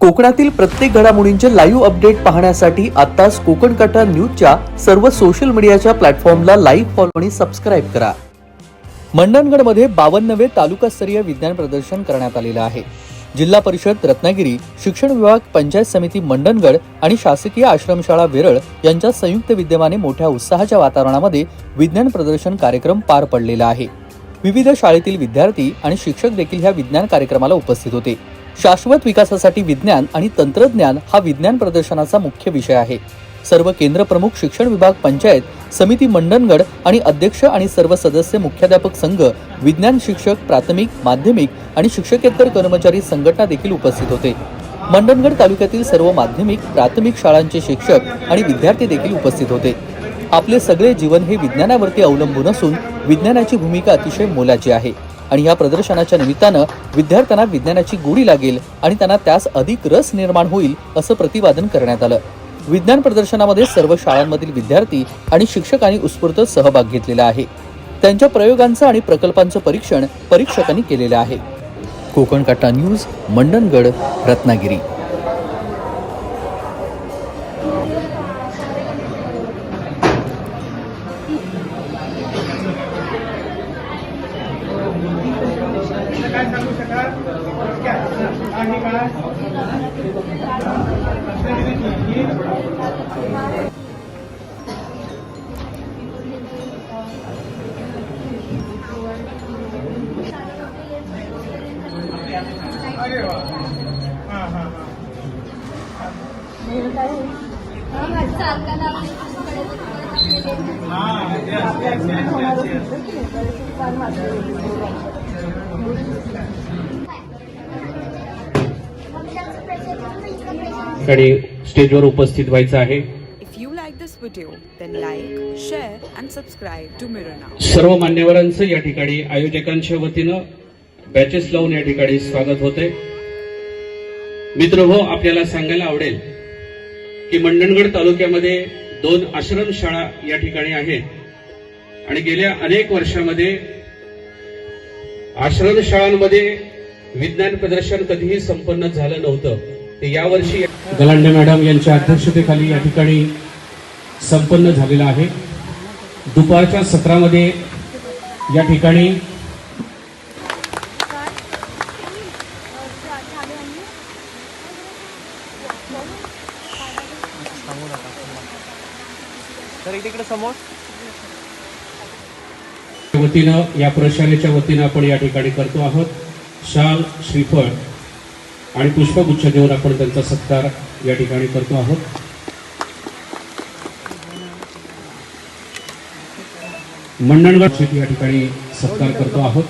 कोकणातील प्रत्येक घडामोडींचे लाईव्ह अपडेट पाहण्यासाठी आताच कोकण कटा न्यूजच्या सर्व सोशल मीडियाच्या प्लॅटफॉर्मला लाईव्ह फॉलो आणि सबस्क्राईब करा. मंडणगडमध्ये बावन्नवे तालुकास्तरीय विज्ञान प्रदर्शन करण्यात आलेलं आहे. जिल्हा परिषद रत्नागिरी शिक्षण विभाग पंचायत समिती मंडणगड आणि शासकीय आश्रमशाळा वेरळ यांच्या संयुक्त विद्यमाने मोठ्या उत्साहाच्या वातावरणामध्ये विज्ञान प्रदर्शन कार्यक्रम पार पडलेला आहे. विविध शाळेतील विद्यार्थी आणि शिक्षक देखील ह्या विज्ञान कार्यक्रमाला उपस्थित होते. शाश्वत विकासासाठी विज्ञान आणि तंत्रज्ञान हा विज्ञान प्रदर्शनाचा मुख्य विषय आहे. सर्व केंद्र प्रमुख शिक्षण विभाग पंचायत समिती मंडणगड आणि अध्यक्ष आणि सर्व सदस्य मुख्याध्यापक संघ विज्ञान शिक्षक प्राथमिक माध्यमिक आणि शिक्षकेतर कर्मचारी संघटना देखील उपस्थित होते. मंडणगड तालुक्यातील सर्व माध्यमिक प्राथमिक शाळांचे शिक्षक आणि विद्यार्थी देखील उपस्थित होते. आपले सगळे जीवन हे विज्ञानावरती अवलंबून असून विज्ञानाची भूमिका अतिशय मोलाची आहे. आणि या प्रदर्शनाच्या निमित्तानं विद्यार्थ्यांना विज्ञानाची गोडी लागेल आणि त्यांना त्यास अधिक रस निर्माण होईल असं प्रतिपादन करण्यात आलं. विज्ञान प्रदर्शनामध्ये सर्व शाळांमधील विद्यार्थी आणि शिक्षकांनी उत्स्फूर्त सहभाग घेतलेला आहे. त्यांच्या प्रयोगांचं आणि प्रकल्पांचं परीक्षण परीक्षकांनी केलेलं आहे. कोकण काटा न्यूज मंडणगड रत्नागिरी. अरे वा हां हां हां हां. कडे स्टेजवर उपस्थित व्हायचं आहे. सर्व मान्यवरांचं या ठिकाणी आयोजकांच्या वतीनं बॅचेस लावून या ठिकाणी स्वागत होते मित्र हो आपल्याला सांगायला आवडेल की मंडणगड तालुक्यामध्ये दोन आश्रमशाळा या ठिकाणी आहेत. आणि गेल्या अनेक वर्षामध्ये आश्रमशाळांमध्ये विज्ञान प्रदर्शन कधीही संपन्न झालं नव्हतं. ते यावर्षी गलांडे मॅडम यांच्या अध्यक्षतेखाली या ठिकाणी संपन्न झालेलं आहे. दुपारच्या सत्रामध्ये या ठिकाणी वतीनं या प्रशालेच्या वतीनं आपण या ठिकाणी करतो आहोत. शाल श्रीफळ. आणि पुष्पगुच्छ देऊन आपण त्यांचा सत्कार या ठिकाणी करतो आहोत. मंडणगड या ठिकाणी सत्कार करतो आहोत.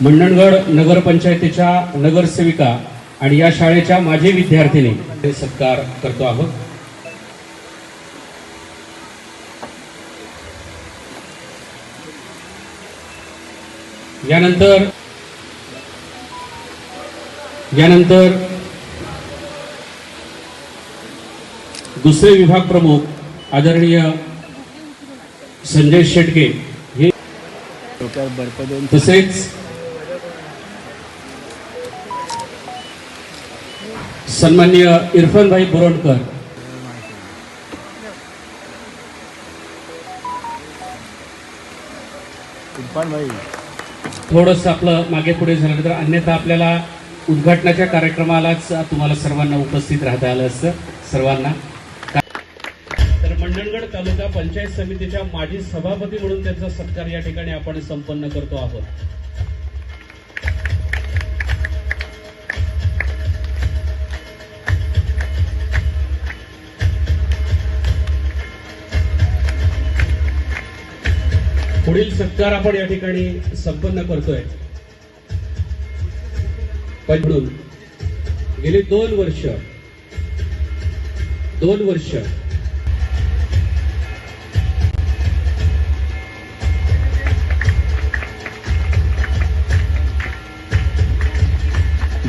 मंडणगड नगरपंचायतीच्या नगरसेविका आणि या शाळेच्या माझे विद्यार्थिनी सत्कार करतो आहोत. यानंतर यानंतर दुसरे विभाग प्रमुख आदरणीय संजय शेटके हे तसेच सन्माननीय इरफानभाई बोरडकर थोडस आपलं मागे पुढे झालं तर अन्यथा आपल्याला उद्घाटनाच्या कार्यक्रमालाच तुम्हाला सर्वांना उपस्थित राहता आलं असतं. सर्वांना. तर मंडणगड तालुका पंचायत समितीच्या माजी सभापती म्हणून त्यांचा सत्कार या ठिकाणी आपण संपन्न करतो आहोत. पुढील सत्कार आपण या ठिकाणी संपन्न करतोय. पण म्हणून गेली दोन वर्ष दोन वर्ष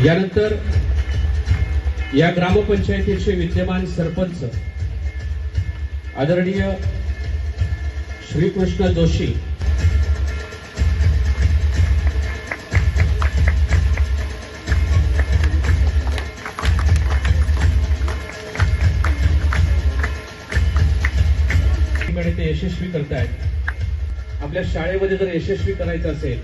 यानंतर या ग्रामपंचायतीचे विद्यमान सरपंच आदरणीय श्रीकृष्ण जोशी ठिकाणी ते यशस्वी करतायत. आपल्या शाळेमध्ये जर यशस्वी करायचं असेल